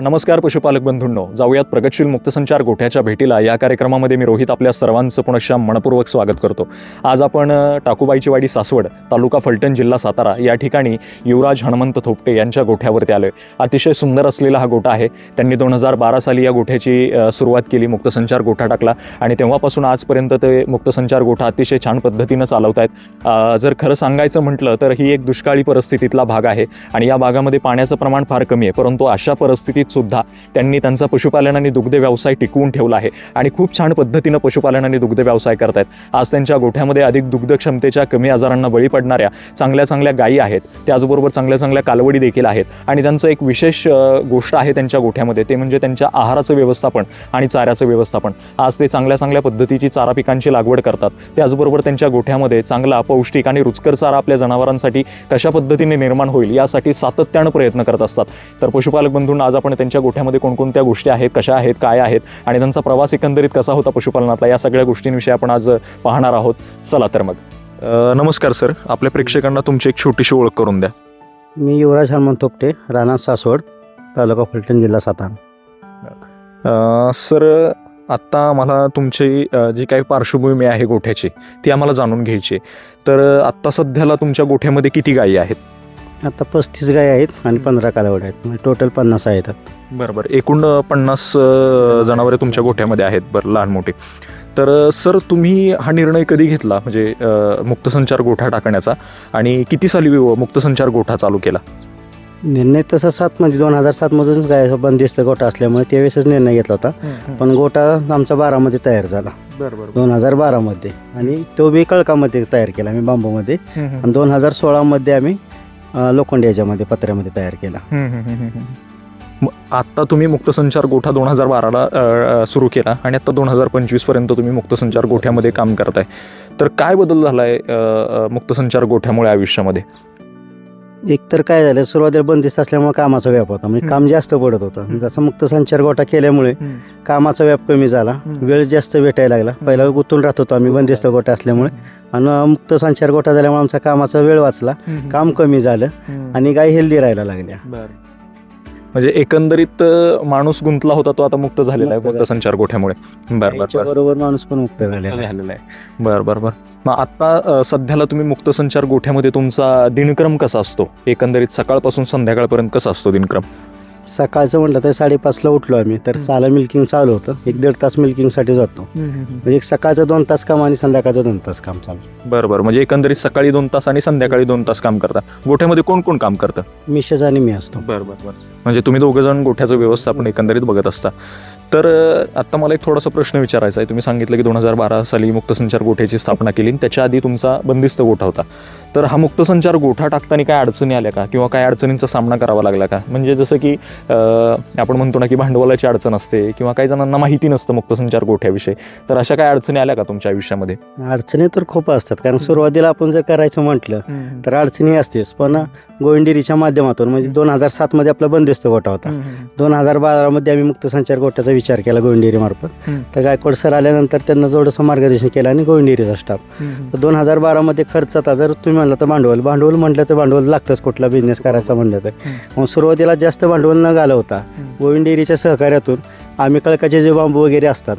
नमस्कार पशुपालक बंधूंनो. जाऊयात प्रगतशील मुक्तसंचार गोठ्याच्या भेटीला. या कार्यक्रमामध्ये मी रोहित आपल्या सर्वांचं पुनश्च मनपूर्वक स्वागत करतो. आज आपण टाकूबाईची वाडी सासवड तालुका फलटण जिल्हा सातारा या ठिकाणी युवराज हनुमंत थोपटे यांच्या गोठ्यावरती आलो आहे अतिशय सुंदर असलेला हा गोठा आहे. त्यांनी दोन हजार बारा साली या गोठ्याची सुरुवात केली मुक्तसंचार गोठा टाकला. आणि तेव्हापासून आजपर्यंत ते मुक्तसंचार गोठा अतिशय छान पद्धतीनं चालवत आहेत जर खरं सांगायचं म्हटलं तर ही एक दुष्काळी परिस्थितीतला भाग आहे. आणि या भागामध्ये पाण्याचं प्रमाण फार कमी आहे. परंतु अशा परिस्थितीत सुद्धा त्यांनी त्यांचा पशुपालन आणि दुग्ध व्यवसाय टिकवून ठेवला आहे. आणि खूप छान पद्धतीनं पशुपालन आणि दुग्ध व्यवसाय करतायत. आज त्यांच्या गोठ्यामध्ये अधिक दुग्ध क्षमतेच्या कमी आजारांना बळी पडणाऱ्या चांगल्या चांगल्या गायी आहेत. त्याचबरोबर चांगल्या चांगल्या कालवडी देखील आहेत. आणि त्यांचं एक विशेष गोष्ट आहे त्यांच्या गोठ्यामध्ये. ते म्हणजे त्यांच्या आहाराचं व्यवस्थापन आणि चाऱ्याचं व्यवस्थापन. आज ते चांगल्या चांगल्या पद्धतीची चारा पिकांची लागवड करतात. त्याचबरोबर त्यांच्या गोठ्यामध्ये चांगला पौष्टिक आणि रुचकर चारा आपल्या जनावरांसाठी कशा पद्धतीने निर्माण होईल यासाठी सातत्यानं प्रयत्न करत असतात. तर पशुपालक बंधूंना आज आपण त्यांच्या गोठ्यामध्ये कोणकोणत्या गोष्टी आहेत कशा आहेत काय आहेत आणि त्यांचा प्रवास एकंदरीत कसा होता पशुपालनातला या सगळ्या गोष्टींविषयी आपण आज पाहणार आहोत. चला तर मग. नमस्कार सर. आपल्या प्रेक्षकांना तुमची एक छोटीशी ओळख करून द्या. मी युवराज हनुमंत थोपटे राणा सासवड तालुका फलटण जिल्हा सातारा. सर आत्ता मला तुमची जी काही पार्श्वभूमी आहे गोठ्याची ती आम्हाला जाणून घ्यायची आहे. तर आत्ता सध्याला तुमच्या गोठ्यामध्ये किती गायी आहेत? आता पस्तीस गाय आहेत आणि पंधरा कालावड आहेत. म्हणजे टोटल पन्नास आहेत बरं बरं एकूण पन्नास जनावरे तुमच्या गोठ्यामध्ये आहेत बरं लहान मोठी. तर सर तुम्ही हा निर्णय कधी घेतला? म्हणजे मुक्तसंचार गोठा टाकण्याचा आणि किती साली मुक्तसंचार गोठा चालू केला? निर्णय तसा सात म्हणजे दोन हजार सातमधूनच गाय बंदिस्त गोटा असल्यामुळे त्यावेळेसच निर्णय घेतला होता. पण गोटा आमचा बारामध्ये तयार झाला. दोन हजार बारामध्ये. आणि तो बी कळकामध्ये तयार केला आम्ही बांबूमध्ये. आणि दोन हजार सोळामध्ये आम्ही लोखंडी याच्यामध्ये पत्र्यामध्ये तयार केला. आत्ता तुम्ही मुक्तसंचार गोठा दोन हजार बाराला सुरू केला आणि आत्ता दोन हजार पंचवीसपर्यंत तुम्ही मुक्तसंचार गोठ्यामध्ये काम करताय. तर काय बदल झाला आहे मुक्तसंचार गोठ्यामुळे आयुष्यामध्ये? एकतर काय झालं सुरुवातीला बंदिस्त असल्यामुळे कामाचा व्याप होता. म्हणजे काम जास्त पडत होतं. जसं मुक्त संचार गोटा केल्यामुळे कामाचा व्याप कमी झाला. वेळ जास्त भेटायला लागला. पहिला गुंतून राहत होतो आम्ही बंदिस्त गोटा असल्यामुळे. आणि मुक्त संचार गोटा झाल्यामुळे आमचा कामाचा वेळ वाचला. काम कमी झालं आणि गाय हेल्दी राहायला लागल्या. म्हणजे एकंदरीत माणूस गुंतला होता तो आता मुक्त झालेला आहे मुक्त. मुक्तसंचार गोठ्यामुळे. बर बर बर. बरोबर माणूस पण मुक्त झालेला आहे. झालेला आहे. बर बर बर. मग आता सध्याला तुम्ही मुक्तसंचार गोठ्यामध्ये तुमचा दिनक्रम कसा असतो? एकंदरीत सकाळपासून संध्याकाळपर्यंत कसा असतो दिनक्रम? सकाळचं म्हटलं तर साडेपाचला उठलो आम्ही. तर. चाला मिल्किंग चालू होतं. एक दीड तास मिल्किंगसाठी जातो. म्हणजे एक सकाळचं दोन तास काम आणि संध्याकाळचं दोन तास काम चालू. बरं बरं म्हणजे एकंदरीत सकाळी दोन तास आणि संध्याकाळी दोन तास काम करता. गोठ्यामध्ये कोण कोण काम करतं? मिसेस आणि मी असतो. बरं बरं बरं म्हणजे तुम्ही दोघं जण गोठ्याचं व्यवस्थापन एकंदरीत बघत असता. तर आत्ता मला एक थोडासा प्रश्न विचारायचा आहे. तुम्ही सांगितलं की दोन हजार बारा साली मुक्तसंचार गोठ्याची स्थापना केली आणि त्याच्या आधी तुमचा बंदिस्त गोठा होता. तर हा मुक्तसंचार गोठा टाकताना काय अडचणी आल्या का? किंवा काय अडचणींचा सामना करावा लागला का? म्हणजे जसं की आपण म्हणतो ना की भांडवलाची अडचण असते किंवा काही जणांना माहिती नसतं मुक्तसंचार गोठ्याविषयी. तर अशा काय अडचणी आल्या का तुमच्या आयुष्यामध्ये? अडचणी तर खूप असतात. कारण सुरुवातीला आपण जर करायचं म्हटलं तर अडचणी असतेच. पण गोविंदिरीच्या माध्यमातून म्हणजे दोन हजार सातमध्ये आपला बंदिस्त गोटा होता. दोन हजार बारामध्ये आम्ही मुक्त संचार गोट्याचा विचार केला गोविंदेरी मार्फत हम्म. तर गायकवाड सर आल्यानंतर त्यांना थोडंसं मार्गदर्शन केलं आणि गोविंदेरीचा स्टाफ तर दोन हजार बारामध्ये खर्च आता जर तुम्ही म्हणलं तर भांडवल भांडवल म्हटलं तर भांडवल लागतंच कुठला बिझनेस करायचा म्हणलं तर. मग सुरुवातीला जास्त भांडवल न घालवता गोविंदेरीच्या सहकार्यातून आम्ही कळकाचे जे बांबू वगैरे असतात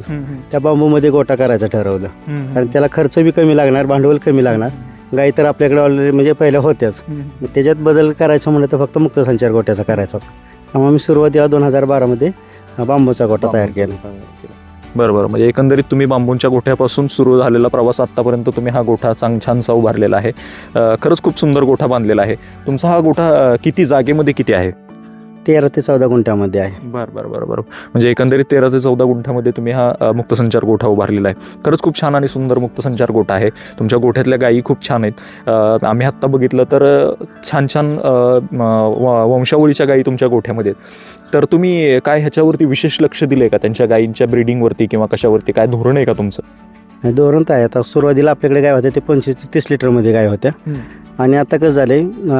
त्या बांबूमध्ये गोटा करायचं ठरवलं. कारण त्याला खर्च बी कमी लागणार भांडवल कमी लागणार. गाई तर आपल्याकडे ऑलरेडी म्हणजे पहिल्या होत्याच. मग त्याच्यात बदल करायचं म्हणलं तर फक्त मुक्त संचार गोट्याचा करायचा होता. त्यामुळे मी सुरुवातीला दोन हजार बारामध्ये बांबूचा गोटा तयार केला. बरं बरं म्हणजे एकंदरीत तुम्ही बांबूंच्या गोठ्यापासून सुरू झालेला प्रवास आत्तापर्यंत तुम्ही हा गोठा चांग छानसा उभारलेला आहे. खरंच खूप सुंदर गोठा बांधलेला आहे. तुमचा हा गोठा किती जागेमध्ये किती आहे? तेरा ते चौदा गुंठ्यामध्ये आहे. बरं बरं बरं बरं. म्हणजे एकंदरीत तेरा ते चौदा गुंठ्यामध्ये तुम्ही हा अ, मुक्तसंचार गोठा उभारलेला आहे. खरंच खूप छान आणि सुंदर मुक्तसंचार गोठा आहे. तुमच्या गोठ्यातल्या गायी खूप छान आहेत. अ, आम्ही आत्ता बघितलं तर अ, छान छान अ, म, व- वंशावळीच्या गायी तुमच्या गोठ्यामध्ये आहेत. तर तुम्ही काय ह्याच्यावरती विशेष लक्ष दिले का? त्यांच्या गायींच्या ब्रिडिंगवरती किंवा कशावरती? काय धोरण आहे का तुमचं? आणि धोरण तर आहे आता सुरुवातीला आपल्याकडे गाय होत्या ते पंचवीस ते तीस लिटरमध्ये गाय होत्या. आणि आता कसं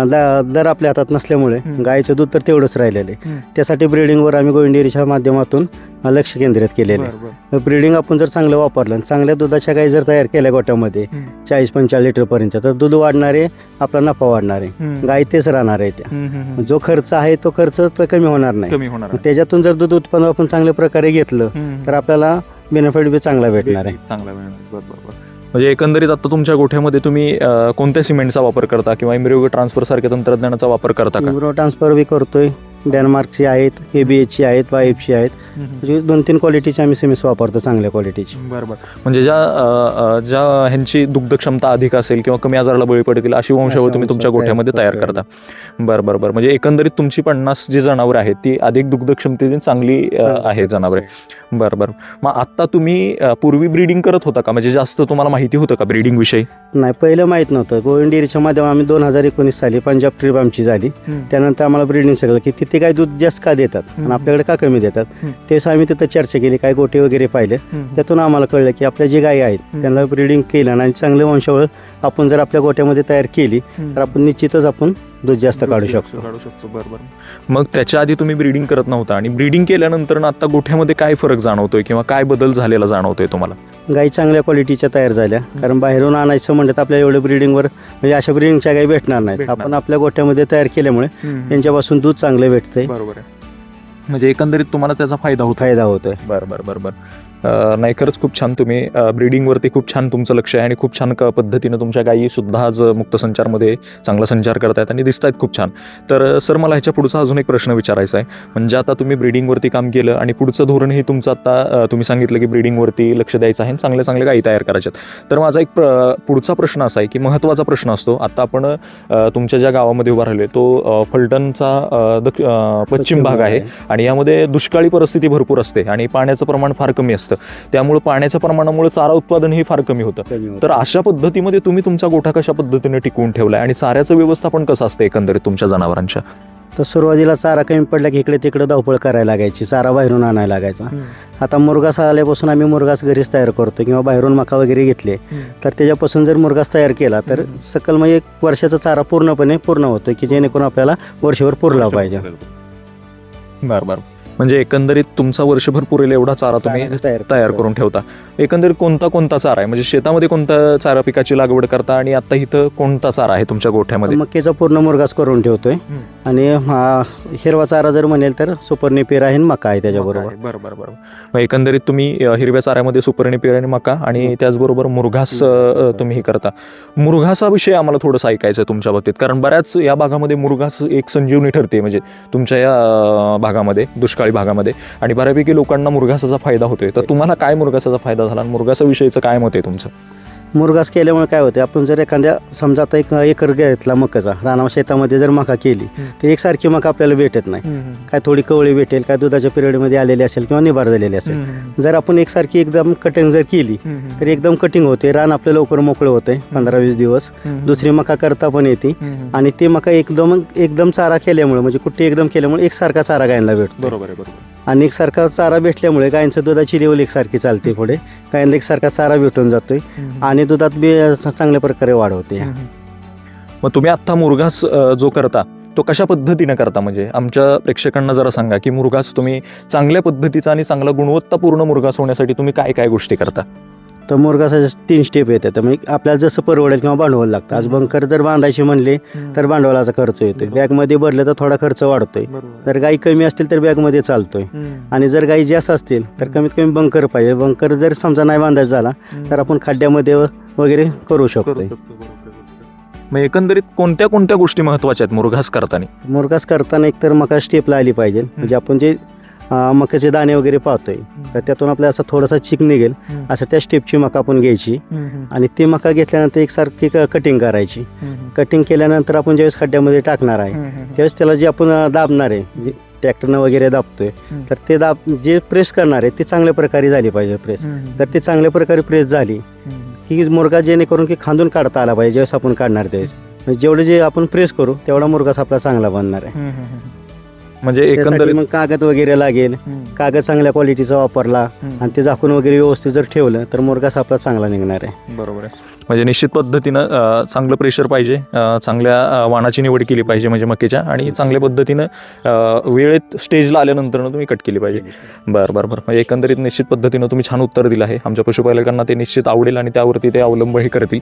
दा- दर आपल्या हातात नसल्यामुळे. गायचं दूध तर तेवढंच राहिलेलं आहे. त्यासाठी ब्रिडिंगवर आम्ही गोविंदेरीच्या माध्यमातून अं, लक्ष केंद्रित केलेलं आहे बरं, बरं. ब्रिडिंग आपण जर चांगलं वापरलं आणि चांगल्या दुधाच्या गाई जर तयार केल्या गोट्यामध्ये. चाळीस पंचेचाळीस लिटरपर्यंत तर दूध वाढणारे आपला नफा वाढणार आहे. गाय तेच राहणार आहे त्या. जो खर्च आहे तो खर्च कमी होणार नाही त्याच्यातून जर दूध उत्पन्न आपण चांगल्या प्रकारे घेतलं. तर आपल्याला बेनिफिट बी चांगला भेटणार आहे. चांगला मिळणार बरं बरं बरं. म्हणजे एकंदरीत आता तुमच्या गोठ्यामध्ये तुम्ही अं, कोणत्या सिमेंटचा वापर करता किंवा इम्ब्रिओ ट्रान्सफर सारख्या तंत्रज्ञानाचा वापर करता का? ट्रान्सफर बी करतोय. डेन्मार्कची आहेत ए बी एचची आहेत वाईफची आहेत. म्हणजे दोन तीन क्वालिटीचे आम्ही सिमेंट्स वापरतो चांगल्या क्वालिटीची बरं बरं म्हणजे ज्या अं, अं, ज्या ह्यांची दुग्ध क्षमता अधिक असेल किंवा कमी आजाराला बळी पडतील अशी वंशावळ तुम्ही तुमच्या गोठ्यामध्ये तयार करता. बरं बरं बरं. म्हणजे एकंदरीत तुमची पन्नास जी जनावरं आहेत ती अधिक दुग्ध क्षमतेची चांगली अं, आहेत जनावरे. बरं बरं. मग आत्ता तुम्ही अं, पूर्वी ब्रीडिंग करत होता का? म्हणजे जास्त तुम्हाला माहिती होतं का ब्रीडिंग विषयी? नाही पहिलं माहीत नव्हतं. गोविंद डेअरीच्या माध्यमात आम्ही दोन हजार एकोणीस साली पंजाब ट्रिप आमची झाली. त्यानंतर आम्हाला ब्रिडिंग सगळं की तिथे काय दूध जास्त का देतात. आणि आपल्याकडे का कमी देतात. तेच आम्ही तिथं चर्चा केली काय गोटे वगैरे पाहिले त्यातून आम्हाला कळलं की आपल्या जे गायी आहेत. त्यांना ब्रिडिंग केलं आणि चांगले वंशावळ आपण जर आपल्या गोट्यामध्ये तयार केली तर आपण निश्चितच आपण दूध जास्त काढू शकतो. काढू शकतो बरं बरं. मग त्याच्या आधी तुम्ही ब्रीडिंग करत नव्हता आणि ब्रीडिंग केल्यानंतर ना आता गोठ्यामध्ये काय फरक जाणवतोय किंवा काय बदल झालेला जाणवतोय तुम्हाला? गाई चांगल्या क्वालिटीच्या तयार झाल्या. कारण बाहेरून आणायचं म्हणतात आपल्या एवढं ब्रिडिंगवर म्हणजे अशा ब्रिडिंगच्या गाई भेटणार नाहीत. भेटणार. आपण आपल्या गोट्यामध्ये तयार केल्यामुळे त्यांच्यापासून दूध चांगलं भेटतंय. बरोबर आहे. म्हणजे एकंदरीत तुम्हाला त्याचा फायदा होतो फायदा होतोय. बरं बरं बरं बरं. नाही खरंच खूप छान तुम्ही ब्रीडिंगवरती खूप छान तुमचं लक्ष आहे आणि खूप छान क पद्धतीनं तुमच्या गायी सुद्धा आज मुक्त संचारमध्ये चांगला संचार करतायत आणि दिसत आहेत खूप छान. तर सर मला ह्याच्या पुढचा अजून एक प्रश्न विचारायचा आहे. म्हणजे आता तुम्ही ब्रीडिंगवरती काम केलं आणि पुढचं धोरण हे तुमचं आता तुम्ही सांगितलं की ब्रीडिंगवरती लक्ष द्यायचं आहे आणि चांगल्या चांगल्या गायी तयार करायच्यात. तर माझा एक प्र पुढचा प्रश्न असा आहे की महत्त्वाचा प्रश्न असतो आता आपण तुमच्या ज्या गावामध्ये उभा राहिलो तो फलटणचा दक्ष पश्चिम भाग आहे. आणि यामध्ये दुष्काळी परिस्थिती भरपूर असते आणि पाण्याचं प्रमाण फार कमी असतं. त्यामुळे पाण्याच्या प्रमाणामुळे चारा उत्पादन हे फार कमी होतं. तर अशा पद्धतीमध्ये तुम्ही तुमचा गोठा कशा पद्धतीने टिकवून ठेवलाय? आणि चाऱ्याचं व्यवस्थापन कसं असतं एकंदरीत तुमच्या जनावरांच्या? तर सुरुवातीला चारा कमी पडला की इकडे तिकडे धावपळ करायला लागायची चारा बाहेरून आणायला लागायचा. आता मुरगास आल्यापासून आम्ही मुरगास घरीच तयार करतो किंवा बाहेरून मका वगैरे घेतले तर त्याच्यापासून जर मुरगास तयार केला तर. सकल म्हणजे एक वर्षाचा चारा पूर्णपणे पूर्ण होतो की जेणेकरून आपल्याला वर्षभर पुरला पाहिजे. बरं बरं. म्हणजे एकंदरीत तुमचा वर्षभर पुरेल एवढा चारा तुम्ही तयार करून ठेवता. एकंदरीत कोणता कोणता चारा आहे? म्हणजे शेतामध्ये कोणता चारा पिकाची लागवड करता आणि आता इथं कोणता चारा आहे तुमच्या गोठ्यामध्ये? मक्याचा पूर्ण मुरगास करून ठेवतोय. आणि हिरवा चारा जर म्हणेल तर सुपर नेपियर आहे आणि मका आहे. त्याच्याबरोबर. बरं बरं बरं. मग एकंदरीत तुम्ही हिरव्या चाऱ्यामध्ये सुपर्णी पेर आणि मका आणि त्याचबरोबर मुरघास तुम्ही हे करता. मुरघासाविषयी आम्हाला थोडंसं ऐकायचं आहे तुमच्या बाबतीत. कारण बऱ्याच या भागामध्ये मुरघास एक संजीवनी ठरते म्हणजे तुमच्या या भागामध्ये दुष्काळी भागामध्ये. आणि बऱ्यापैकी लोकांना मुरघासाचा फायदा होतोय. तर तुम्हाला काय मुरघासाचा फायदा झाला? आणि मुरघासाविषयीचं काय मत आहे तुमचं? मुरगास केल्यामुळे काय होते आपण जर एखाद्या समजा आता एक एकर घेतला मकाचा रानावर शेतामध्ये जर मका केली. तर एकसारखी मका आपल्याला भेटत नाही. काय थोडी कवळी भेटेल काय दुधाच्या पिरियडमध्ये आलेली असेल किंवा निभार झालेली असेल. जर आपण एकसारखी एकदम कटिंग जर केली तर एकदम कटिंग होते रान आपलं लवकर मोकळं होते पंधरा वीस दिवस. दुसरी मका करता पण येते. आणि ते मका एकदम एकदम चारा केल्यामुळे म्हणजे कुठे एकदम केल्यामुळे एकसारखा चारा गायला भेटतो बरोबर आणि एकसारखा चारा भेटल्यामुळे गायींचं दुधाची लेवल एकसारखी चालते पुढे. गायींना एकसारखा चारा भेटून जातोय. आणि दुधात बी चांगल्या प्रकारे वाढ होते. मग तुम्ही आत्ता मुरघास अ, जो करता तो कशा पद्धतीनं करता? म्हणजे आमच्या प्रेक्षकांना जरा सांगा की मुरघास तुम्ही चांगल्या पद्धतीचा आणि चांगला गुणवत्तापूर्ण मुरघास होण्यासाठी तुम्ही काय काय गोष्टी करता? तर मुरगासाचे तीन स्टेप येतात तर मग आपल्याला जसं परवडेल किंवा भांडवल लागतं. आज बंकर जर बांधायची म्हणले तर भांडवलाचा खर्च येतोय. बॅगमध्ये भरलं तर थोडा खर्च वाढतोय. जर गाई कमी असतील तर बॅगमध्ये चालतोय. आणि जर गाई जास्त असतील तर कमीत कमी बंकर पाहिजे. बंकर जर समजा नाही बांधायचा झाला तर आपण खड्ड्यामध्ये वगैरे करू शकतोय. मग एकंदरीत कोणत्या कोणत्या गोष्टी महत्त्वाच्या आहेत मुरघास करताना? मुरगास करताना एकतर मका स्टेपला आली पाहिजे. म्हणजे आपण जे अं, मकाचे दाणे वगैरे पाहतोय. तर त्यातून आपल्याला असा थोडासा चिक निघेल. असं त्या स्टेपची मका आपण घ्यायची. आणि ती मका घेतल्यानंतर एकसारखी कटिंग करायची. कटिंग केल्यानंतर आपण ज्यावेळेस खड्ड्यामध्ये टाकणार आहे त्यावेळेस त्याला जे आपण अं, दाबणार आहे ट्रॅक्टरनं वगैरे दाबतोय तर ते दाब जे प्रेस करणार आहे ते चांगल्या प्रकारे झाली पाहिजे प्रेस तर ते चांगल्या प्रकारे प्रेस झाली की मुरगा जेणेकरून की खांदून काढता आला पाहिजे ज्यावेळेस आपण काढणार त्यावेळेस. म्हणजे जेवढे जे आपण प्रेस करू तेवढा मुरगास आपला चांगला बनणार आहे. म्हणजे त्यासाठी एकंदरीत मग कागद वगैरे लागेल. कागद चांगल्या क्वालिटीचा वापरला आणि ते झाकून वगैरे व्यवस्थित जर ठेवलं तर मुरघास आपला चांगला निघणार आहे. बरोबर आहे. म्हणजे निश्चित पद्धतीनं चांगलं प्रेशर पाहिजे चांगल्या वाणाची निवड केली पाहिजे म्हणजे मक्याच्या आणि चांगल्या पद्धतीनं वेळेत स्टेजला आल्यानंतरनं तुम्ही कट केली पाहिजे. बरं बरं बरं. म्हणजे एकंदरीत निश्चित पद्धतीनं तुम्ही छान उत्तर दिलं आहे. आमच्या पशुपालकांना ते निश्चित आवडेल आणि त्यावरती ते अवलंबही करतील.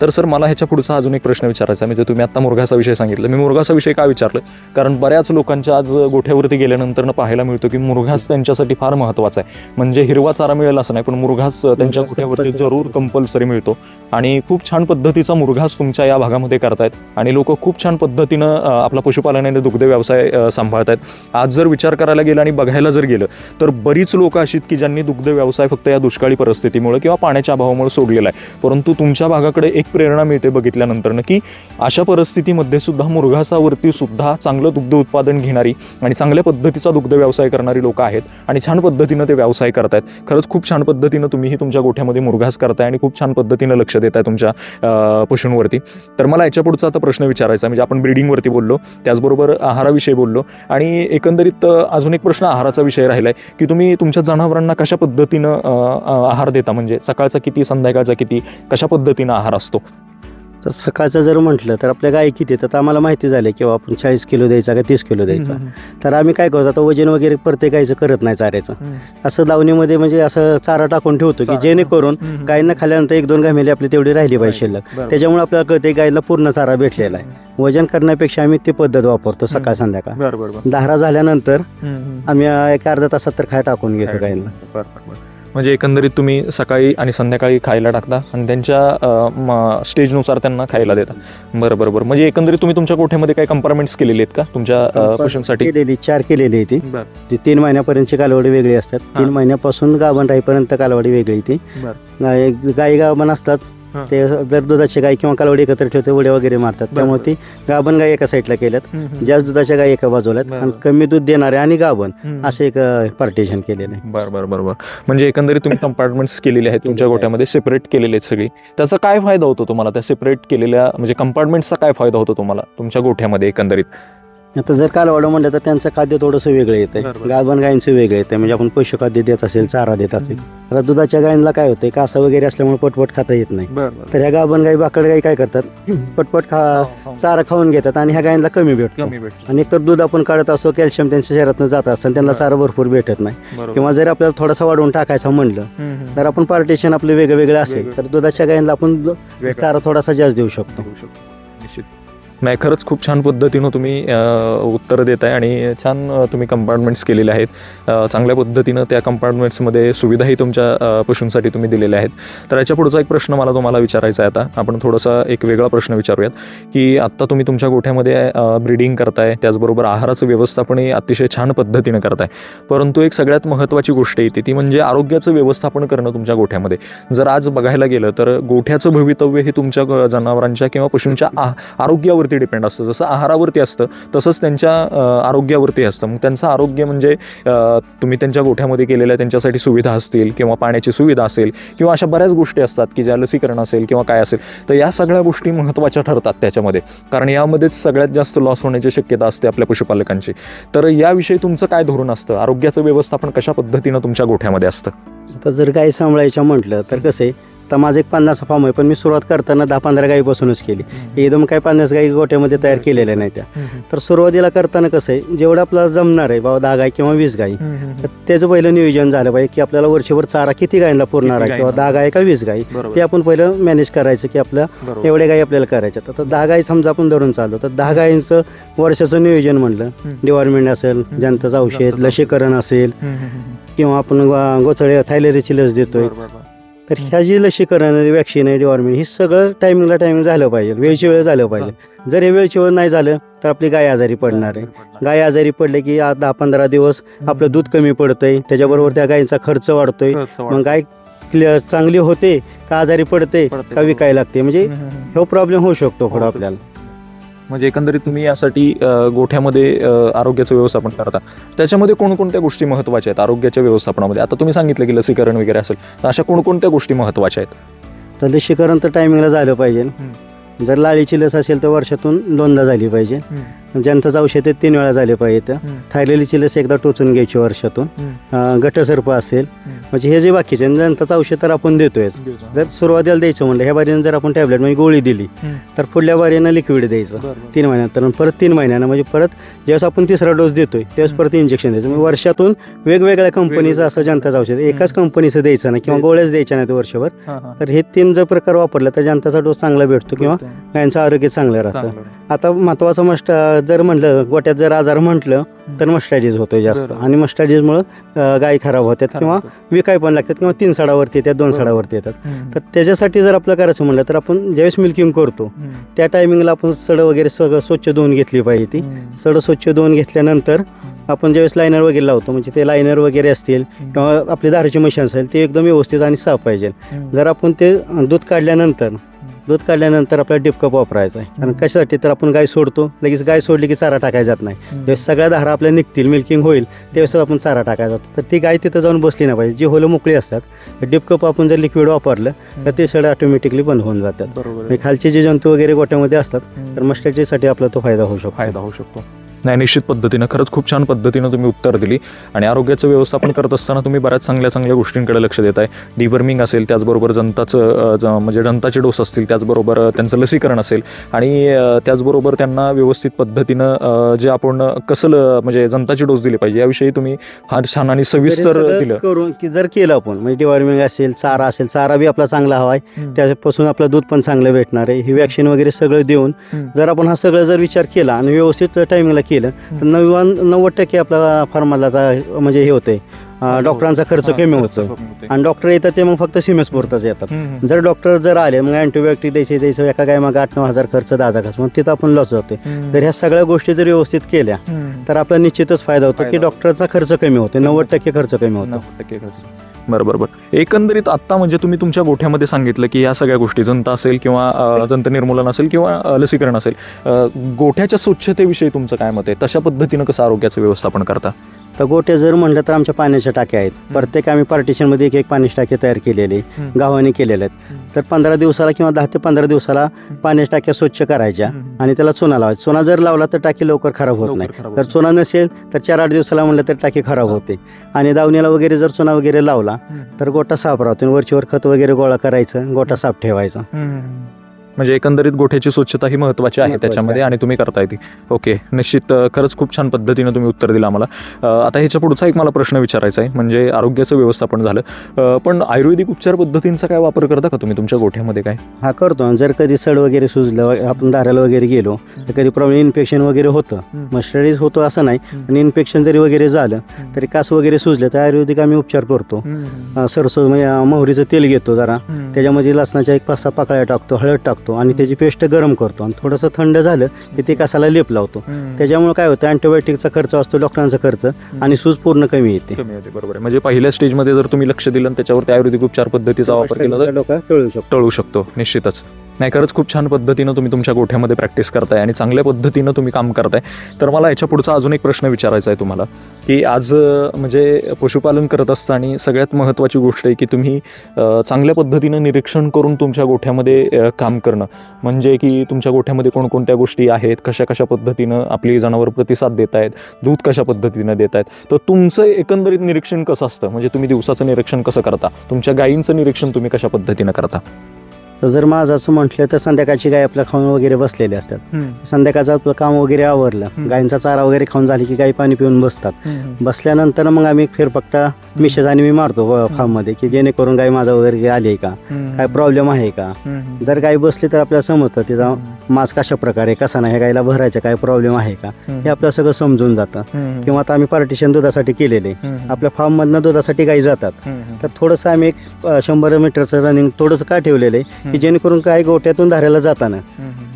तर सर मला ह्याच्या पुढचा अजून एक प्रश्न विचारायचा आहे. म्हणजे तुम्ही आता मुरघाचा विषय सांगितलं. मी मुरघाचा विषय का विचारलं? कारण बऱ्याच लोकांच्या आज गोठ्यावरती गेल्यानंतर पाहायला मिळतो की मुरघास त्यांच्यासाठी फार महत्त्वाचा आहे. म्हणजे हिरवा चारा मिळेल असं नाही पण मुरघास त्यांच्या गोठ्यावरती. जरूर कंपल्सरी मिळतो. आणि खूप छान पद्धतीचा मुरघास तुमच्या या भागामध्ये करतायत. आणि लोक खूप छान पद्धतीनं आपला पशुपालन आणि दुग्ध व्यवसाय सांभाळतायत. आज जर विचार करायला गेला आणि बघायला जर गेलं तर बरीच लोक अशी आहेत की ज्यांनी दुग्ध व्यवसाय फक्त या दुष्काळी परिस्थितीमुळे किंवा पाण्याच्या अभावामुळे सोडलेला आहे. परंतु तुमच्या भागाकडे एक प्रेरणा मिळते बघितल्यानंतरनं की अशा परिस्थितीमध्ये सुद्धा मुरघासावरती सुद्धा चांगलं दुग्ध उत्पादन घेणारी आणि चांगल्या पद्धतीचा दुग्ध व्यवसाय करणारी लोक आहेत आणि छान पद्धतीनं ते व्यवसाय करतायत. खरंच खूप छान पद्धतीनं तुम्हीही तुमच्या गोठ्यामध्ये मुरघास करताय आणि खूप छान पद्धतीनं लक्ष देत आहे तुमच्या पशूंवरती तर मला याच्या पुढचा आता प्रश्न विचारायचा म्हणजे आपण ब्रीडिंगवरती बोललो त्याचबरोबर आहाराविषयी बोललो आणि एकंदरीत अजून एक प्रश्न आहाराचा विषय राहिला आहे की तुम्ही तुमच्या जनावरांना कशा पद्धतीनं आहार देता? म्हणजे सकाळचा किती संध्याकाळचा किती कशा पद्धतीनं आहार असतो? तर सकाळचं जर म्हटलं तर आपल्या गाय किती तर आम्हाला माहिती झालं की बाबा आपण चाळीस किलो द्यायचा का तीस किलो द्यायचा. तर आम्ही काय करतो आता वजन वगैरे प्रत्येक गायचं करत नाही चाऱ्याचं. असं दावणीमध्ये म्हणजे असं चारा टाकून ठेवतो की. जेणेकरून गायींना खाल्यानंतर एक दोन घामेली आपली तेवढी राहिली पाहिजे शिल्लक. त्याच्यामुळे आपल्याला कळते गायला पूर्ण चारा भेटलेला आहे. वजन करण्यापेक्षा आम्ही ती पद्धत वापरतो सकाळ संध्याकाळ. धारा झाल्यानंतर. आम्ही एक अर्धा तासात तर खाय टाकून घेतो गायींना. म्हणजे एकंदरीत तुम्ही सकाळी आणि संध्याकाळी खायला टाकता आणि त्यांच्या म, स्टेजनुसार त्यांना खायला देता. बरं बरं बरं. म्हणजे एकंदरीत तुम्ही तुमच्या गोठ्यामध्ये काही कंपार्टमेंट्स केलेले आहेत का? तुमच्या पशूंसाठी केलेली चार केलेली आहे ती. तीन महिन्यापर्यंतची कालवडी वेगळी असतात. तीन. महिन्यापासून गाभण राहीपर्यंत कालवडी वेगळी ती. गाय गाई गाभण असतात. हा. ते जर दुधाची गाय किंवा कालवडी एकत्र ठेवते उड्या वगैरे मारतात. त्यामुळे ती गाभण गाय एका साईडला केल्यात. जास्त दुधाच्या गाय एका बाजूला आहेत आणि बरं. कमी दूध देणारे आणि गाभण असं एक पार्टिशन केलेलं आहे. बरं बरं बरं बरं. म्हणजे एकंदरीत तुम्ही कंपार्टमेंट्स केलेले आहेत तुमच्या केलेले. गोठ्यामध्ये सेपरेट केलेले आहेत सगळी. त्याचा काय फायदा होतो तुम्हाला? त्या सेपरेट केलेल्या म्हणजे कंपार्टमेंट्सचा काय फायदा होतो तुम्हाला तुमच्या गोठ्यामध्ये एकंदरीत? आता जर कालवडं म्हणलं तर त्यांचं खाद्य थोडंसं वेगळं येतं. गाभण गायींचं वेगळं येतं म्हणजे आपण पशुखाद्य देत असेल चारा देत असेल. आता दुधाच्या गायींना काय होतंय? कासा वगैरे असल्यामुळे पटपट खाता येत नाही. तर ह्या गाभण गाई बाकड गाई काय करतात? पटपट खा चारा खाऊन घेतात आणि ह्या गायींना कमी भेटतो. आणि एकतर दूध आपण काढत असतो कॅल्शियम त्यांच्या शरीरातून जात असतं त्यांना. चारा भरपूर भेटत नाही. किंवा जर आपल्याला थोडासा वाढवून टाकायचं म्हणलं. तर आपण पार्टिशन आपलं वेगळं वेगळं. असेल. तर दुधाच्या गायींना आपण. चारा थोडासा जास्त देऊ शकतो. नाही खरंच खूप छान पद्धतीनं तुम्ही उत्तर देत आहे आणि छान तुम्ही कंपार्टमेंट्स केलेले आहेत. चांगल्या पद्धतीनं त्या कंपार्टमेंट्समध्ये सुविधाही तुमच्या पशूंसाठी तुम्ही दिलेल्या आहेत. तर याच्या पुढचा एक प्रश्न मला तुम्हाला विचारायचा आहे आता. आपण थोडासा एक वेगळा प्रश्न विचारूयात की आत्ता तुम्ही तुमच्या गोठ्यामध्ये ब्रीडिंग करताय त्याचबरोबर आहाराचं व्यवस्थापनही अतिशय छान पद्धतीनं करताय. परंतु एक सगळ्यात महत्त्वाची गोष्ट येते ती म्हणजे आरोग्याचं व्यवस्थापन करणं तुमच्या गोठ्यामध्ये. जर आज बघायला गेलं तर गोठ्याचं भवितव्य हे तुमच्या जनावरांच्या किंवा पशूंच्या आरोग्यावर आरोग्यावरती डिपेंड असतं. जसं आहारावरती असतं तसंच त्यांच्या आरोग्यावरती असतं. मग त्यांचं आरोग्य म्हणजे तुम्ही त्यांच्या गोठ्यामध्ये केलेल्या त्यांच्यासाठी सुविधा असतील किंवा पाण्याची सुविधा असेल किंवा अशा बऱ्याच गोष्टी असतात की ज्या लसीकरण असेल किंवा काय असेल तर या सगळ्या गोष्टी महत्त्वाच्या ठरतात त्याच्यामध्ये. कारण यामध्येच सगळ्यात जास्त लॉस होण्याची शक्यता असते आपल्या पशुपालकांची. तर याविषयी तुमचं काय धोरण असतं? आरोग्याचं व्यवस्थापन कशा पद्धतीनं तुमच्या गोठ्यामध्ये असतं? आता जर काय सांभाळायच्या म्हटलं तर कसं आहे आता माझं एक पन्नास फार्म आहे पण मी सुरुवात करताना दहा पंधरा गाईपासूनच केली. एकदम काही पन्नास गाई गोट्यामध्ये तयार केलेल्या नाही त्या. तर सुरुवातीला करताना कसं आहे जेवढं आपल्याला जमणार आहे बाबा दहा गाय किंवा वीस गाई तर त्याचं पहिलं नियोजन झालं पाहिजे की आपल्याला वर्षभर चारा किती गायींना पुरणार आहे किंवा? दहा गाय का वीस गाई ते आपण पहिलं मॅनेज करायचं की आपल्या एवढ्या गाई आपल्याला करायच्या. तर दहा गाई समजा आपण धरून चाललो तर दहा गायींचं वर्षाचं नियोजन म्हणलं. डिवार्मेंट असेल जनताचं औषध लसीकरण असेल किंवा आपण गोचळे थायलेरीची लस देतोय. तर ह्या जी लसीकरण वॅक्सिन आहे डिवॉर्मिन हे सगळं टायमिंगला टायमिंग झालं पाहिजे. वेळची वेळ झालं पाहिजे. जर हे वेळची वेळ नाही झालं तर आपली गाय आजारी पडणार आहे. गाय आजारी पडले की दहा पंधरा दिवस आपलं दूध कमी पडतंय. त्याच्याबरोबर त्या गायींचा खर्च वाढतोय. मग गाय क्लिअर चांगली होते का आजारी पडते का विकायला लागते? म्हणजे हो प्रॉब्लेम होऊ शकतो पुढे आपल्याला. म्हणजे एकंदरीत तुम्ही यासाठी गोठ्यामध्ये आरोग्याचं व्यवस्थापन करता. त्याच्यामध्ये कोणकोणत्या गोष्टी महत्त्वाच्या आहेत आरोग्याच्या व्यवस्थापनामध्ये? आता तुम्ही सांगितलं की लसीकरण वगैरे असेल तर अशा कोणकोणत्या गोष्टी महत्त्वाच्या आहेत? तर लसीकरण तर टायमिंगला झालं पाहिजे. जर लाळीची लस असेल तर वर्षातून दोनदा झाली पाहिजे. जनताचं औषध तीन वेळा झाले पाहिजे थायलेलीची लस एकदा टोचून घ्यायची वर्षातून. अं, गटसर्प असेल. म्हणजे हे जे बाकीचे जनताचं औषध तर आपण देतोयच. जर सुरुवातीला द्यायचं म्हणलं ह्या बारीनं जर आपण टॅबलेट म्हणजे गोळी दिली. तर पुढल्या बारीनं लिक्विड द्यायचं. तीन महिन्यानंतर परत तीन महिन्यानं. म्हणजे परत ज्यावेळेस आपण तिसरा डोस देतोय त्यावेळेस परत इंजेक्शन द्यायचं. म्हणजे वर्षातून वेगवेगळ्या कंपनीचं असं जनताचं औषध एकाच कंपनीचं द्यायचं नाही किंवा. गोळ्याच द्यायच्या नाहीत वर्षभर. तर हे तीन जर प्रकार वापरले तर जनताचा डोस चांगला भेटतो किंवा गायांचं आरोग्य चांगलं राहतं. आता महत्वाचं मस्ट जर म्हटलं गोट्यात जर आजार म्हटलं तर मस्टॅडीज होतोय जास्त. आणि मस्टॅडीजमुळं गाय खराब होतात किंवा विकाय पण लागतात किंवा तीन साडावरती येतात दोन. साडावरती येतात. तर त्याच्यासाठी जर आपलं करायचं म्हणलं तर आपण ज्यावेळेस मिल्किंग करतो त्या टायमिंगला आपण सड वगैरे सगळं स्वच्छ धुवून घेतली पाहिजे ती. सड स्वच्छ धुवून घेतल्यानंतर आपण ज्यावेळेस लायनर वगैरे लावतो म्हणजे ते लायनर वगैरे असतील किंवा आपली दारूची मशीन असेल ते एकदम व्यवस्थित आणि साफ पाहिजे. जर आपण ते दूध काढल्यानंतर दूध काढल्यानंतर आपल्याला डिपकप वापरायचं आहे. कारण. कशासाठी तर आपण गाय सोडतो लगेच गाय सोडली की चारा टाकायला जात नाही. सगळ्या धारा आपल्या निघतील मिल्किंग होईल त्यावेळेस आपण चारा टाकायचा तर ती गाय तिथं जाऊन बसली नाही पाहिजे. जी होलं मोकळी असतात डिपकप आपण जर लिक्विड वापरलं तर ते सगळं ऑटोमॅटिकली बंद होऊन जातात. बरोबर खालचे जे जंतू वगैरे गोट्यामध्ये असतात तर मस्टर्डीसाठी आपला तो फायदा होऊ शकतो. फायदा होऊ शकतो. नाही निश्चित पद्धतीनं खरंच खूप छान पद्धतीनं तुम्ही उत्तर दिली. आणि आरोग्याचं व्यवस्थापन करत असताना तुम्ही बऱ्याच चांगल्या चांगल्या गोष्टींकडे लक्ष देत आहे डिवर्मिंग असेल त्याचबरोबर जंताचं अ, ज- म्हणजे जंताचे डोस असतील त्याचबरोबर त्यांचं लसीकरण असेल. आणि त्याचबरोबर त्यांना व्यवस्थित पद्धतीनं जे आपण कसं म्हणजे जंताचे डोस दिले पाहिजे याविषयी तुम्ही फार छान आणि सविस्तर दिलं. करून की जर केलं आपण म्हणजे डिवॉर्मिंग असेल चारा असेल चारा बी आपला चांगला हवा आहे त्यापासून आपलं दूध पण चांगलं भेटणार आहे. ही वॅक्सिन वगैरे सगळं देऊन. जर आपण हा सगळं जर विचार केला आणि व्यवस्थित टायमिंगला केलं तर नव्वद नव्वद टक्के आपला फार्मालाचा म्हणजे हे होते डॉक्टरांचा खर्च कमी होतो आणि डॉक्टर येतात ते मग फक्त सिमेस पुरताच येतात जर डॉक्टर जर आले मग अँटीबायोटिक द्यायचे द्यायचं एका काय मग आठ नऊ हजार खर्च दहा हजार खर्च मग तिथं आपण लॉस होते तर ह्या सगळ्या गोष्टी जर व्यवस्थित केल्या तर आपला निश्चितच फायदा होतो की. डॉक्टरचा खर्च कमी होतो नव्वद टक्के खर्च कमी होतो. बरं बरं बरं एकंदरीत आत्ता म्हणजे तुम्ही तुमच्या गोठ्यामध्ये सांगितलं की या सगळ्या गोष्टी जंत असेल किंवा जंत निर्मूलन असेल किंवा लसीकरण असेल. गोठ्याच्या स्वच्छतेविषयी तुमचं काय मत आहे? तशा पद्धतीनं कसं आरोग्याचं व्यवस्थापन करता? तर गोटे जर म्हणलं तर आमच्या पाण्याच्या टाक्या आहेत. प्रत्येक आम्ही पार्टिशनमध्ये एक एक पाण्याची टाकी तयार केलेली. गावाने केलेल्या आहेत. तर पंधरा दिवसाला किंवा दहा ते पंधरा दिवसाला पाण्याच्या टाक्या स्वच्छ करायच्या आणि त्याला चुना लावायचा. चुना जर लावला तर टाकी लवकर खराब होत नाही. जर चुना नसेल तर चार आठ दिवसाला म्हणलं तर टाकी खराब होते. आणि दावणीला वगैरे जर चुना वगैरे लावला तर गोटा साफ राहतो वरचीवर खत वगैरे गोळा करायचं गोटा साफ ठेवायचा. म्हणजे एकंदरीत गोठ्याची स्वच्छता ही महत्त्वाची आहे त्याच्यामध्ये आणि तुम्ही करताय ती. ओके निश्चित खरंच खूप छान पद्धतीनं तुम्ही उत्तर दिलं आम्हाला. आता ह्याच्या पुढचा एक मला प्रश्न विचारायचा आहे म्हणजे आरोग्याचं व्यवस्थापन झालं. पण आयुर्वेदिक उपचार पद्धतींचा काय वापर करता का तुम्ही? तुमच्या गोठ्यामध्ये काय? हा करतो. जर कधी सड वगैरे सुजलं आपण दाराला वगैरे गेलो तर कधी प्रॉब्लेम इन्फेक्शन वगैरे होतं. हम्म. मस्टडीज होतो असं नाही. आणि इन्फेक्शन जरी वगैरे झालं तरी कास वगैरे सुजलं तर आयुर्वेदिक आम्ही उपचार करतो. सरसो म्हणजे मोहरीचं तेल घेतो जरा. त्याच्यामध्ये लसणाच्या एक पाच सहा पाकळ्या टाकतो हळद टाकतो आणि त्याची पेस्ट गरम करतो आणि थोडंसं थंड झालं की ते कासाला लेप लावतो. त्याच्यामुळे काय होतं अँटीबायोटिकचा खर्च असतो डॉक्टरांचा खर्च आणि सूज पूर्ण कमी येते. बरोबर म्हणजे पहिल्या स्टेजमध्ये जर तुम्ही लक्ष दिलं आणि त्याच्यावरती आयुर्वेदिक उपचार पद्धतीचा वापर केला तर कळू शकतो. टळू शकतो निश्चितच. नाही खरंच खूप छान पद्धतीनं तुम्ही तुमच्या गोठ्यामध्ये प्रॅक्टिस करताय आणि चांगल्या पद्धतीनं तुम्ही काम करताय. तर मला याच्या पुढचा अजून एक प्रश्न विचारायचा आहे तुम्हाला की आज म्हणजे पशुपालन करत असताना सगळ्यात महत्त्वाची गोष्ट आहे की तुम्ही चांगल्या पद्धतीनं निरीक्षण करून तुमच्या गोठ्यामध्ये काम करणं. म्हणजे की तुमच्या गोठ्यामध्ये कोणकोणत्या गोष्टी आहेत कशा कशा पद्धतीनं आपली जनावर प्रतिसाद देत आहेत दूध कशा पद्धतीनं देत आहेत तर तुमचं एकंदरीत निरीक्षण कसं असतं? म्हणजे तुम्ही दिवसाचं निरीक्षण कसं करता? तुमच्या गायींचं निरीक्षण तुम्ही कशा पद्धतीनं करता? तर जर माझं असं म्हटलं तर संध्याकाळची गाय आपल्या खाऊन वगैरे बसलेली असतात. संध्याकाळचं आपलं काम वगैरे आवरलं. गायींचा चारा वगैरे खाऊन झाली की गाई पाणी पिऊन बसतात. बसल्यानंतर मग आम्ही फेरफटका मिशेज आणि मी मारतो फार्ममध्ये की जेणेकरून गाय माझा वगैरे आली आहे का? काय प्रॉब्लेम आहे का? जर गाय बसली तर आपल्याला समजतं तिचा मास कशा प्रकारे कसा नाही गायला भरायचा काय प्रॉब्लेम आहे का? हे आपल्याला सगळं समजून जातं. किंवा आता आम्ही पार्टिशन दुधासाठी केलेले. आपल्या फार्ममधनं दुधासाठी गाई जातात. तर थोडंसं आम्ही एक शंभर मीटरचं रनिंग थोडंसं का ठेवलेलं आहे? की जेणेकरून काय गोट्यातून धारायला जाताना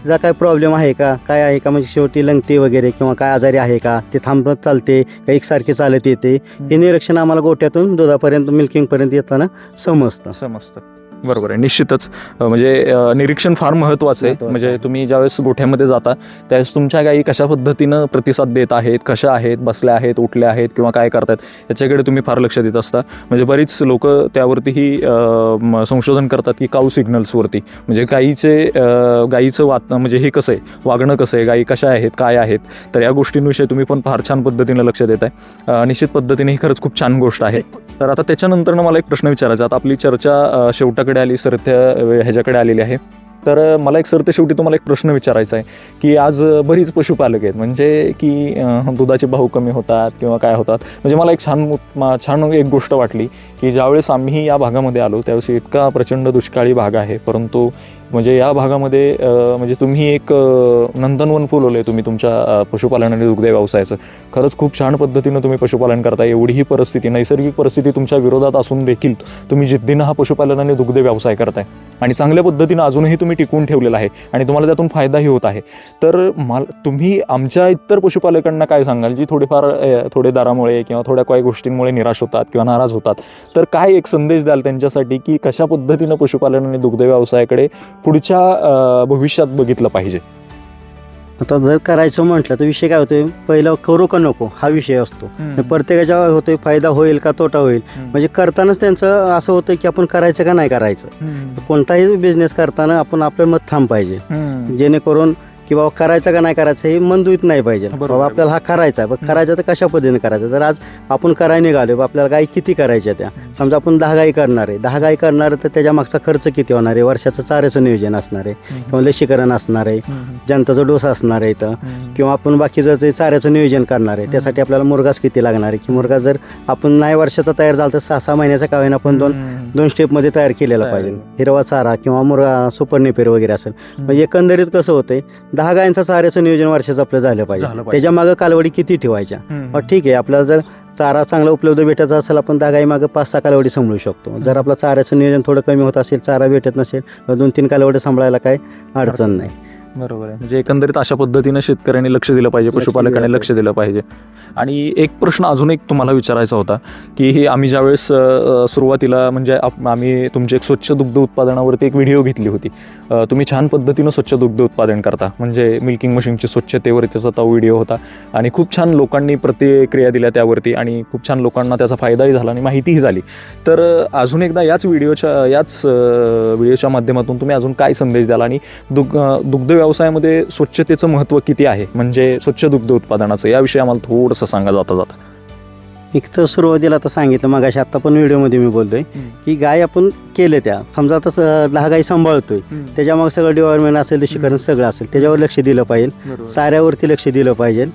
तिचा काय प्रॉब्लेम आहे का? काय आहे का? म्हणजे शेवटी लंगते वगैरे किंवा काय आजारी आहे का? ते थांबत चालते का एकसारखे चालत येते? हे निरीक्षण आम्हाला गोट्यातून दुधापर्यंत मिल्किंगपर्यंत येताना समजतं. समजतं. बरोबर आहे. निश्चितच. म्हणजे निरीक्षण फार महत्त्वाचं आहे. म्हणजे. तुम्ही ज्यावेळेस गोठ्यामध्ये जाता त्यावेळेस तुमच्या गायी कशा पद्धतीनं प्रतिसाद देत आहेत कशा आहेत बसल्या आहेत उठल्या आहेत किंवा काय करतात याच्याकडे तुम्ही फार लक्ष देत असता. म्हणजे बरीच लोक त्यावरतीही संशोधन करतात की काऊ सिग्नल्सवरती म्हणजे गाईचे गाईचं वात म्हणजे हे कसं आहे? वागणं कसं आहे? गायी कशा आहेत? काय आहेत? तर या गोष्टींविषयी तुम्ही पण फार छान पद्धतीनं लक्ष देत आहे निश्चित पद्धतीने ही खरंच खूप छान गोष्ट आहे. तर आता त्याच्यानंतरनं मला एक प्रश्न विचारायचा आता आपली चर्चा शेवटाकडे आली सर त्या ह्याच्याकडे आलेली आहे. तर मला एक सरते शेवटी तुम्हाला एक प्रश्न विचारायचा आहे की आज बरीच पशुपालक आहेत. म्हणजे की दुधाचे भाव कमी होतात किंवा काय होतात? म्हणजे मला एक छान छान एक गोष्ट वाटली की ज्यावेळेस आम्ही या भागामध्ये आलो त्यावेळेस इतका प्रचंड दुष्काळी भाग आहे. परंतु म्हणजे या भागामध्ये म्हणजे तुम्ही एक नंदनवन फुलवलं आहे तुम्ही तुमच्या पशुपालन आणि दुग्ध व्यवसायाचं. खरंच खूप छान पद्धतीनं तुम्ही पशुपालन करता. एवढीही परिस्थिती नैसर्गिक परिस्थिती तुमच्या विरोधात असून देखील तुम्ही जिद्दीनं हा पशुपालन आणि दुग्ध व्यवसाय करताय. आणि चांगल्या पद्धतीनं अजूनही तुम्ही टिकवून ठेवलेलं आहे आणि तुम्हाला त्यातून फायदाही होत आहे. तर मला तुम्ही आमच्या इतर पशुपालकांना काय सांगाल? जी थोडीफार थोडे दारामुळे किंवा थोड्या काही गोष्टींमुळे निराश होतात किंवा नाराज होतात. तर काय एक संदेश द्याल त्यांच्यासाठी की कशा पद्धतीनं पशुपालन आणि दुग्ध व्यवसायाकडे पुढच्या भविष्यात बघितलं पाहिजे? आता जर करायचं म्हटलं तर विषय काय होतोय? पहिलं करू का नको? हा विषय असतो. प्रत्येकाच्या होतोय फायदा होईल का तोटा होईल? म्हणजे करतानाच त्यांचं असं होतं की आपण करायचं का नाही करायचं? कोणताही बिझनेस करताना आपण आपलं मत ठाम पाहिजे. जेणेकरून की बाबा करायचं का नाही करायचं हे मंदुईत नाही पाहिजे. बाबा आपल्याला हा करायचा आहे. पण करायचा तर कशा पद्धतीने करायचा? तर आज आपण करायला निघालो बा आपल्याला गाई किती करायच्या त्या? समजा आपण दहा गाई करणार आहे. दहा गाई करणार आहे तर त्याच्या मागचा खर्च किती होणार आहे? वर्षाचं चाऱ्याचं नियोजन असणार आहे. किंवा लसीकरण असणार आहे. जनताचा डोस असणार आहे इथं. किंवा आपण बाकीचं जे चाऱ्याचं नियोजन करणार आहे त्यासाठी आपल्याला मुरगास किती लागणार आहे? की मुरगास जर आपण नाही वर्षाचा तयार झाला तर सहा सहा महिन्याचा का होईना आपण दोन दोन स्टेपमध्ये तयार केलेला पाहिजे. हिरवा चारा किंवा मुरगा सुपर नेपेर वगैरे असेल. एकंदरीत कसं होतंय? दहा गायांचा चाऱ्याचं नियोजन वर्षाचं आपलं झालं पाहिजे. झालं पाहिजे. त्याच्या मागं कालवडी किती ठेवायच्या? मग ठीक आहे आपल्याला जर चारा चांगला उपलब्ध भेटत असेल आपण दहा गाई मागं पाच सहा कालवडी सांभाळू शकतो. जर आपलं चाऱ्याचं नियोजन थोडं कमी होत असेल चारा भेटत नसेल तर दोन तीन कालवडी सांभाळायला काही अडचण नाही. बरोबर आहे. म्हणजे एकंदरीत अशा पद्धतीनं शेतकऱ्यांनी लक्ष दिलं पाहिजे पशुपालकाने लक्ष दिलं पाहिजे. आणि एक प्रश्न अजून एक तुम्हाला विचारायचा होता की हे आम्ही ज्यावेळेस सुरुवातीला म्हणजे आप- आम्ही तुमचे एक स्वच्छ दुग्ध उत्पादनावरती एक व्हिडिओ घेतली होती. तुम्ही छान पद्धतीनं स्वच्छ दुग्ध उत्पादन करता. म्हणजे मिल्किंग मशीनची स्वच्छतेवर त्याचा तो व्हिडिओ होता. आणि खूप छान लोकांनी प्रतिक्रिया दिल्या त्यावरती आणि खूप छान लोकांना त्याचा फायदाही झाला आणि माहितीही झाली. तर अजून एकदा याच व्हिडिओच्या याच व्हिडिओच्या माध्यमातून तुम्ही अजून काय संदेश द्याल? आणि दुग अ, दुग्ध व्यवसायामध्ये स्वच्छतेचं महत्त्व किती आहे? म्हणजे स्वच्छ दुग्ध उत्पादनाचं याविषयी आम्हाला थोडंसं सांगा जाता जाता. एक तर सुरुवातीला आता सांगितलं मगाशी आत्ता पण व्हिडिओमध्ये मी बोलतोय की गाय आपण केले त्या. समजा आता दहा गाई सांभाळतोय. त्याच्या मग सगळं डिव्हायरमेंट असेल लसीकरण सगळं असेल त्याच्यावर लक्ष दिलं पाहिजे. चाऱ्यावरती लक्ष दिलं पाहिजे.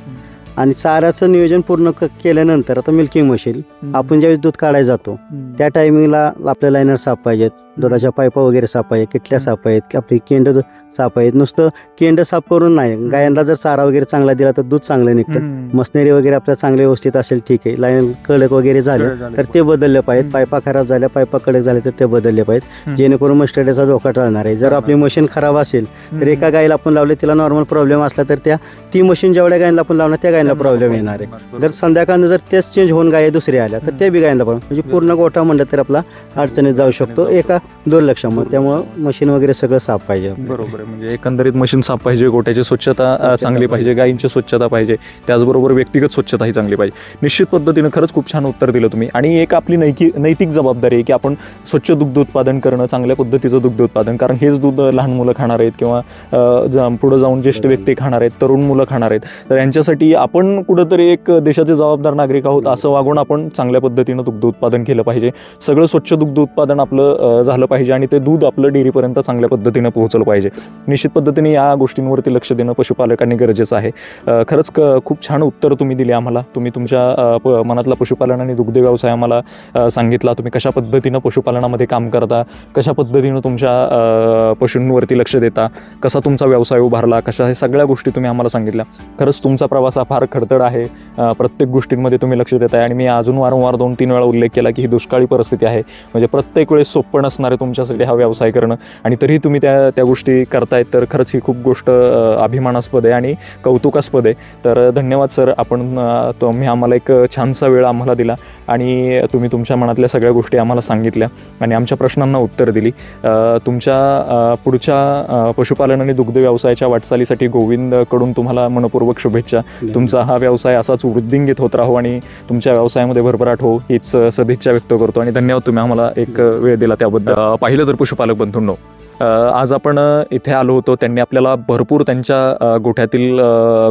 आणि चाऱ्याचं नियोजन पूर्ण क- केल्यानंतर आता मिल्किंग मशीन आपण ज्यावेळेस दूध काढायला जातो त्या टायमिंगला आपल्या लाईनर साफ पाहिजेत दुधाच्या पाईपा वगैरे साफ पाहिजे किटल्या साफ पाहिजेत की आपली केंड साफ आहेत नुसतं केंड साफ करून नाही गायांना जर चारा वगैरे चांगला दिला तर दूध चांगलं निघतं. मशनरी वगैरे आपल्या चांगले व्यवस्थित असेल ठीक आहे. लाईन कडक वगैरे झाले तर ते बदलले पाहिजेत. हम्म. पाईपा खराब झाल्या पाईपा कडक झाले तर ते बदलले पाहिजेत. जेणेकरून मस्टर्डीचा धोका टळणार आहे. जर. आपली मशीन खराब असेल तर एका गायीला आपण लावले तिला नॉर्मल प्रॉब्लेम असला तर त्या ती मशीन जेवढ्या गायीला आपण लावणार त्या गायीला प्रॉब्लेम येणार आहे. जर संध्याकाळनं जर तेच चेंज होऊन गाय दुसऱ्या आल्या तर त्या बी गायीला प्रॉब्लेम म्हणजे पूर्ण गोठा म्हणलं तर आपला अडचणीत जाऊ शकतो. एका दुर्लक्षामुळे. त्यामुळं मशीन वगैरे सगळं साफ पाहिजे. बरोबर म्हणजे एकंदरीत मशीन साफ पाहिजे गोट्याची स्वच्छता स्वच्छता चांगली पाहिजे. गायींची स्वच्छता पाहिजे. त्याचबरोबर व्यक्तिगत स्वच्छताही चांगली पाहिजे. निश्चित पद्धतीनं खरंच खूप छान उत्तर दिलं तुम्ही. आणि एक आपली नैकी नैतिक जबाबदारी आहे की आपण स्वच्छ दुग्ध उत्पादन करणं चांगल्या पद्धतीचं दुग्ध उत्पादन. कारण हेच दूध लहान मुलं खाणार आहेत किंवा पुढं जाऊन ज्येष्ठ व्यक्ती खाणार आहेत तरुण मुलं खाणार आहेत. तर यांच्यासाठी आपण कुठंतरी एक देशाचे जबाबदार नागरिक आहोत असं वागून आपण चांगल्या पद्धतीनं दुग्ध उत्पादन केलं पाहिजे. सगळं स्वच्छ दुग्ध उत्पादन आपलं झालं पाहिजे आणि ते दूध आपलं डेअरीपर्यंत चांगल्या पद्धतीनं पोहोचलं पाहिजे. निश्चित पद्धतीने या गोष्टींवरती लक्ष देणं पशुपालकांनी गरजेचं आहे. खरंच क खूप छान उत्तर तुम्ही दिले आम्हाला. तुम्ही तुमच्या प मनातला पशुपालन आणि दुग्ध व्यवसाय आम्हाला सांगितला. तुम्ही कशा पद्धतीनं पशुपालनामध्ये काम करता? कशा पद्धतीनं तुमच्या पशूंवरती लक्ष देता? कसा तुमचा व्यवसाय उभारला? कशा हे सगळ्या गोष्टी तुम्ही आम्हाला सांगितल्या. खरंच तुमचा प्रवास हा फार खडतड आहे. प्रत्येक गोष्टींमध्ये तुम्ही लक्ष देत आहे आणि मी अजून वारंवार दोन तीन वेळा उल्लेख केला की ही दुष्काळी परिस्थिती आहे. म्हणजे प्रत्येक वेळेस सोपं नसणार आहे तुमच्यासाठी हा व्यवसाय करणं आणि तरीही तुम्ही त्या त्या गोष्टी करतायत तर खरंच ही खूप गोष्ट अभिमानास्पद आहे आणि कौतुकास्पद आहे. तर धन्यवाद सर. आपण तुम्ही आम्हाला एक छानसा वेळ आम्हाला दिला. आणि तुम्ही तुमच्या मनातल्या सगळ्या गोष्टी आम्हाला सांगितल्या आणि आमच्या प्रश्नांना उत्तर दिली. तुमच्या पुढच्या पशुपालन आणि दुग्ध व्यवसायाच्या वाटचालीसाठी गोविंदकडून तुम्हाला मनपूर्वक शुभेच्छा. तुमचा हा व्यवसाय असाच वृद्धिंगित होत राहो आणि तुमच्या व्यवसायामध्ये भरभराट हो हीच सदिच्छा व्यक्त करतो. आणि धन्यवाद तुम्ही आम्हाला एक वेळ दिला त्याबद्दल. पाहिलं तर पशुपालक बंधूंनो आज आपण इथे आलो होतो. त्यांनी आपल्याला भरपूर त्यांच्या गोठ्यातील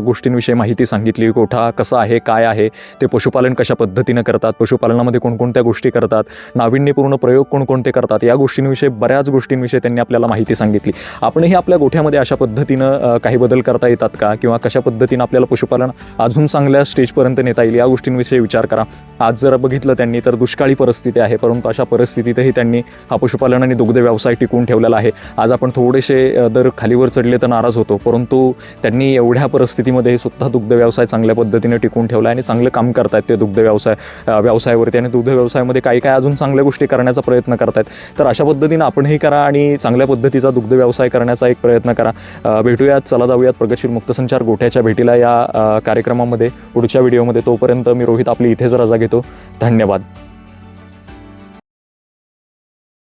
गोष्टींविषयी माहिती सांगितली. गोठा कसा आहे काय आहे ते पशुपालन कशा पद्धतीनं करतात पशुपालनामध्ये कोणकोणत्या गोष्टी करतात नाविन्यपूर्ण प्रयोग कोणकोणते करतात या गोष्टींविषयी बऱ्याच गोष्टींविषयी त्यांनी आपल्याला माहिती सांगितली. आपणही आपल्या गोठ्यामध्ये अशा पद्धतीनं काही बदल करता येतात का? किंवा कशा पद्धतीनं आपल्याला पशुपालन अजून चांगल्या स्टेजपर्यंत नेता येईल या गोष्टींविषयी विचार करा. आज जर बघितलं त्यांनी तर दुष्काळी परिस्थिती आहे परंतु अशा परिस्थितीतही त्यांनी हा पशुपालन आणि दुग्ध व्यवसाय टिकवून ठेवलेला आहे. आज आपण थोडेसे दर खालीवर चढले तर नाराज होतो परंतु त्यांनी एवढ्या परिस्थितीमध्ये सुद्धा दुग्ध व्यवसाय चांगल्या पद्धतीने टिकून ठेवला आणि चांगलं काम करतायत ते दुग्ध व्यवसाय व्यवसायावरती आणि दुग्ध व्यवसायामध्ये काही काय अजून चांगल्या गोष्टी करण्याचा प्रयत्न करतायत. तर अशा पद्धतीनं आपणही करा आणि चांगल्या पद्धतीचा दुग्ध व्यवसाय करण्याचा एक प्रयत्न करा. भेटूयात चला जाऊयात प्रगतशील मुक्तसंचार गोठ्याच्या भेटीला या कार्यक्रमामध्ये. पुढच्या व्हिडिओमध्ये तोपर्यंत मी रोहित आपली इथेच रजा घेतो. धन्यवाद.